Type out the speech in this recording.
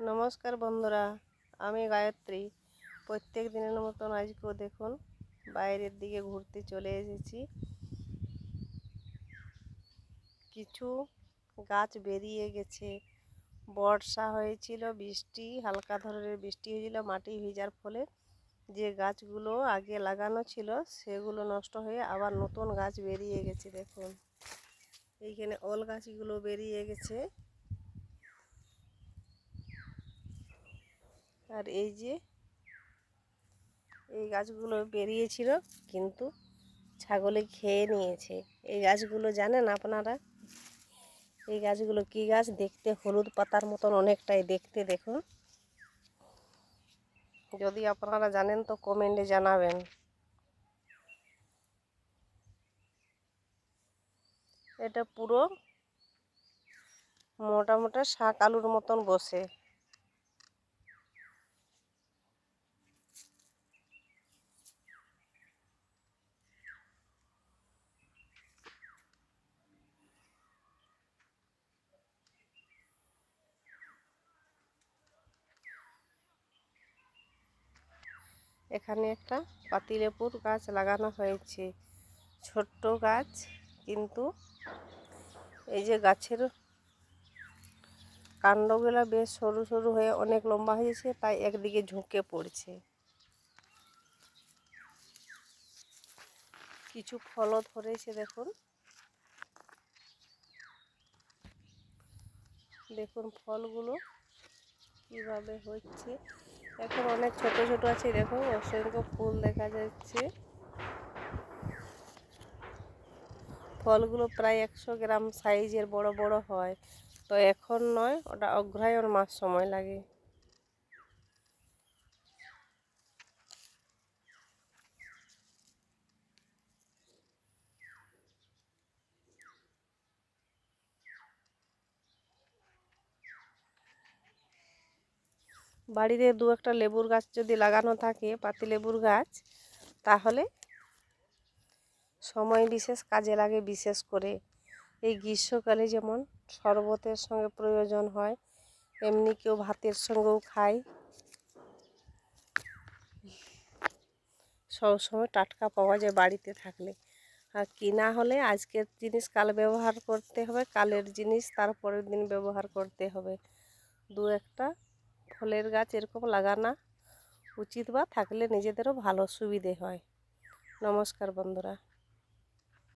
নমস্কার বন্ধুরা, আমি গায়ত্রী। প্রত্যেক দিনের মতন আজকেও দেখুন, বাইরের দিকে ঘুরতে চলে এসেছি। কিছু গাছ বেরিয়ে গেছে। বর্ষা হয়েছিল, বৃষ্টি, হালকা ধরনের বৃষ্টি হয়েছিল, মাটি ভিজার ফলে যে গাছগুলো আগে লাগানো ছিল, সেগুলো নষ্ট হয়ে আবার নতুন গাছ বেরিয়ে গেছে, দেখুন। এইখানে ওল গাছগুলো বেরিয়ে গেছে। আর এই যে এই গাছগুলো বেরিয়েছিল, কিন্তু ছাগলে খেয়ে নিয়েছে। এই গাছগুলো জানেন আপনারা? এই গাছগুলো কি গাছ? দেখতে হলুদ পাতার মতন অনেকটাই, দেখতে দেখুন। যদি আপনারা জানেন তো কমেন্টে জানাবেন। এটা পুরো মোটা মোটা শাক আলুর মতন বসে এখানে একটা পাতিলেবুর গাছ লাগানো হয়েছে। ছোট্ট গাছ, কিন্তু এই যে গাছের কাণ্ডগুলো বেশ সরু সরু হয়ে অনেক লম্বা হয়েছে, তাই একদিকে ঝুঁকে পড়ছে। কিছু ফলও ধরেছে, দেখুন। দেখুন ফলগুলো কীভাবে হচ্ছে। এখন অনেক ছোট ছোট আছে, দেখো অসংখ্য ফুল দেখা যাচ্ছে। ফলগুলো প্রায় একশো গ্রাম সাইজের বড় বড় হয়। তো এখন নয়, ওটা অগ্রহায়ণ মাস সময় লাগে। বাড়িতে দু একটা লেবুর গাছ যদি লাগানো থাকে, পাতি লেবুর গাছ, তাহলে সময় বিশেষ কাজে লাগে বিশেষ করে। এই গ্রীষ্মকালে যেমন শরবতের সঙ্গে প্রয়োজন হয়, এমনি কেউ ভাতের সঙ্গেও খায়। সবসময় টাটকা পাওয়া যায় বাড়িতে থাকলে। আর কিনা হলে আজকের জিনিস কাল ব্যবহার করতে হবে, কালের জিনিস তারপরের দিন ব্যবহার করতে হবে। দু একটা ফলের গাছ এরকম লাগানো উচিত বা থাকলে নিজেদেরও ভালো সুবিধে হয়। নমস্কার বন্ধুরা।